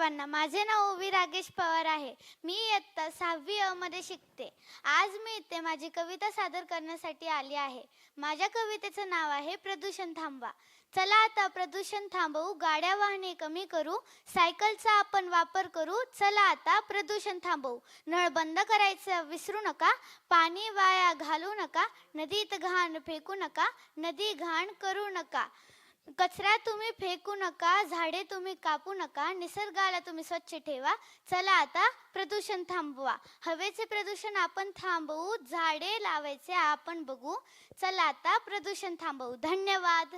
सर्वांना. माझे नाव ओवी रागेश पवार आहे. मी इयत्ता सहावी अ मध्ये शिकते. आज मी इथे माझी कविता सादर करण्यासाठी आली आहे. माझ्या कवितेचं नाव आहे प्रदूषण थांबवा. चला आता प्रदूषण थांबवू गाड्या वाहने कमी करू सायकलचा आपण वापर करू चला आता प्रदूषण थांबवू. नळ बंद करायचं विसरू नका पाणी वाया घालू नका नदीत घाण फेकू नका नदी घाण करू नका. कचरा तुम्ही फेकू नका झाडे तुम्ही कापू नका निसर्गाला तुम्ही स्वच्छ ठेवा. चला आता प्रदूषण थांबवा. हवेचे प्रदूषण आपण थांबवू झाडे लावायचे आपण बघू. चला आता प्रदूषण थांबवू. धन्यवाद.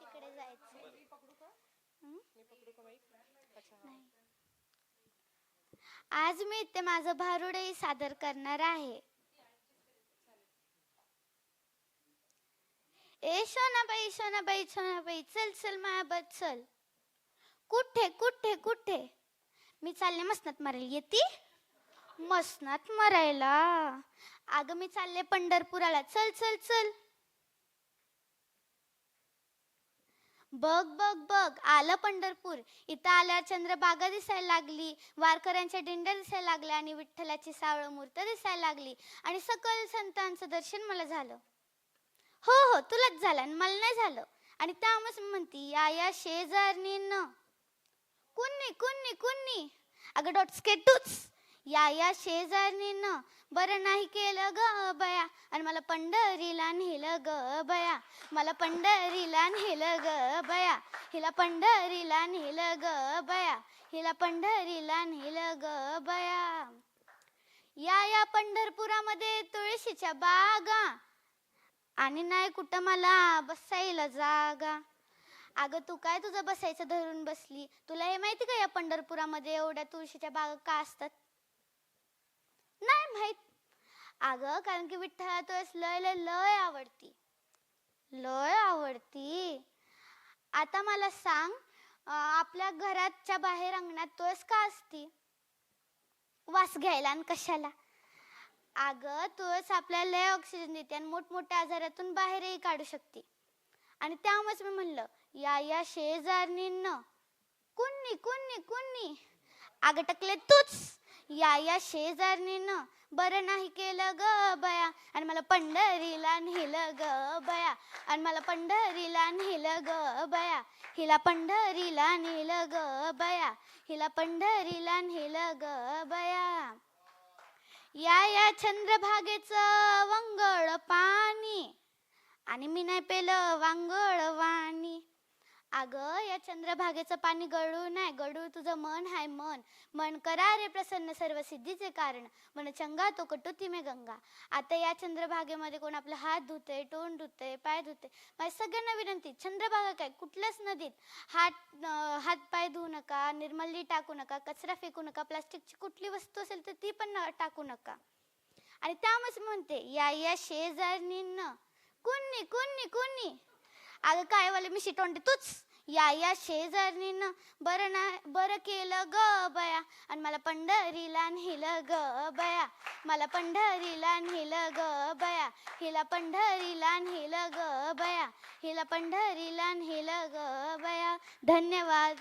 तिकडे जायचं नाही. आज मी इथे माझं भारुडही सादर करणार आहे. ए सोनाबाई सोनाबाई सोनाबाई चल चल मायाबत चल. कुठे कुठे कुठे? मी चालले मसनात मरायला. येते? मसनात मरायला. अगं मी चालले पंढरपुराला. चल चल चल. बघ बघ बघ. आलं पंढरपूर. इथं आल्यावर चंद्रबागा दिसायला लागली. वारकऱ्यांच्या दिंड्या दिसायला लागल्या आणि विठ्ठलाची सावळ मूर्त दिसायला लागली. आणि सकल संतांचं दर्शन मला झालं. हो हो तुलाच झालं आणि मला नाही झालं. आणि त्यामुळेच म्हणती या या शेजारणींना. कुन्नी कुन्नी कुन्नी अगं डॉट टूच. या या शेजारीनं बरं नाही केलं ग बया. आणि मला पंढरीला नेलं ग बया. मला पंढरीला नेलं ग बया. हिला पंढरीला नेलं ग बया. हिला पंढरीला नेलं ग बया. या या पंढरपुरामध्ये तुळशीच्या बागा. आणि नाही कुठं मला बसायला जागा. अगं तू काय तुझं बसायचं धरून बसली? तुला हे माहिती का या पंढरपुरामध्ये एवढ्या तुळशीच्या बागा का असतात? नाही माहीत? अगं कारण की विठ्ठला तुळस लय लय लय आवडती. लय आवडती? आता मला सांग आपल्या घराच्या बाहेर अंगणात तुळस का असती? वास घ्यायला आणि कशाला? अगं तुळस आपल्याला लय ऑक्सिजन देते आणि मोठमोठ्या आजारातून बाहेरही काढू शकते. आणि त्यामुळेच मी म्हणलं या या शेजारणींना कुणी कुणी कुणी अगं टकले तूच. या या शेजारणीनं बरं नाही केलं ग बया. आणि मला पंढरीला नेलं ग बया. आणि मला पंढरीला नेलं ग बया. हिला पंढरीला नेलं ग बया. हिला पंढरीला नेलं ग बया. या या चंद्रभागेचं वंगळ पाणी. आणि मी नाही पेलं वांगळ अगं या चंद्रभागेचं पाणी गळू नाही गळू तुझं मन हाय मन. मन करा रे प्रसन्न सर्व सिद्धीचे कारण. मन चंगा तो कटुती मे गंगा. आता या चंद्रभागेमध्ये कोण आपला हात धुते तोंड धुते पाय धुते माझ्या सगळ्यांना विनंती चंद्रभागा काय कुठल्याच नदीत हात हात पाय धुवू नका निर्मली टाकू नका कचरा फेकू नका प्लास्टिकची कुठली वस्तू असेल तर ती पण टाकू नका. आणि त्यामुळेच म्हणते या या शेजारणींना कुणी कुणी कुणी अगं काय वाले मी शिटवणते तूच. या या शेजारीनं बरं ना बरं केलं ग बया. आणि मला पंढरीला नेलं ग बया. मला पंढरीला नेलं ग बया. हिला पंढरीला नेलं ग बया. हिला पंढरीला नेलं ग बया. धन्यवाद.